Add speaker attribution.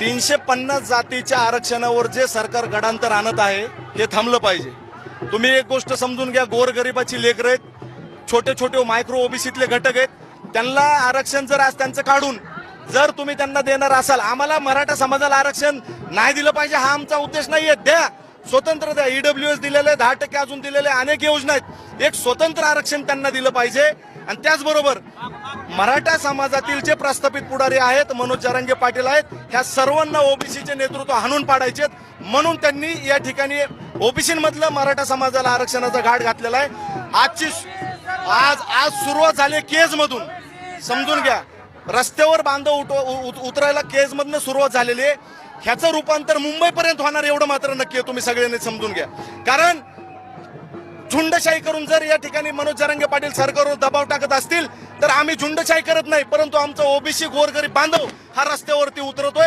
Speaker 1: तीनशे पन्नास जातीच्या आरक्षणावर जे सरकार गडांतर आणत आहे हे थांबलं पाहिजे. तुम्ही एक गोष्ट समजून घ्या गोरगरिबाची लेकर आहेत छोटे छोटे मायक्रो ओबीसीतले घटक आहेत त्यांना आरक्षण जर आज त्यांचं काढून जर तुम्ही त्यांना देणार असाल आम्हाला मराठा समाजाला आरक्षण नाही दिलं पाहिजे हा आमचा उद्देश नाहीये. द्या स्वतंत्र द्या. ईडब्ल्यू एस दिलेले दहा टक्के अजून दिलेले अनेक योजना आहेत. एक स्वतंत्र आरक्षण त्यांना दिलं पाहिजे आणि त्याचबरोबर मराठा समाजातील जे प्रस्थापित पुढारी आहेत मनोज जरांगे पाटील आहेत ह्या सर्वांना ओबीसीचे नेतृत्व हाणून पाडायचे म्हणून त्यांनी या ठिकाणी ओबीसीमधलं मराठा समाजाला आरक्षणाचा घाट घातलेला आहे. आजची आज आज सुरुवात झाली केज मधून समजून घ्या. रस्त्यावर बांधव उठ उत- उतरायला केज मधनं सुरुवात झालेली आहे. ह्याचं रूपांतर मुंबईपर्यंत होणार एवढं मात्र नक्की आहे तुम्ही सगळ्यांनी समजून घ्या. कारण झुंडशाही करून जर या ठिकाणी मनोज जरांगे पाटील सरकारवर दबाव टाकत असतील तर आम्ही झुंडशाही करत नाही परंतु आमचा ओबीसी गोरगरीब बांधव हा रस्त्यावरती उतरतोय.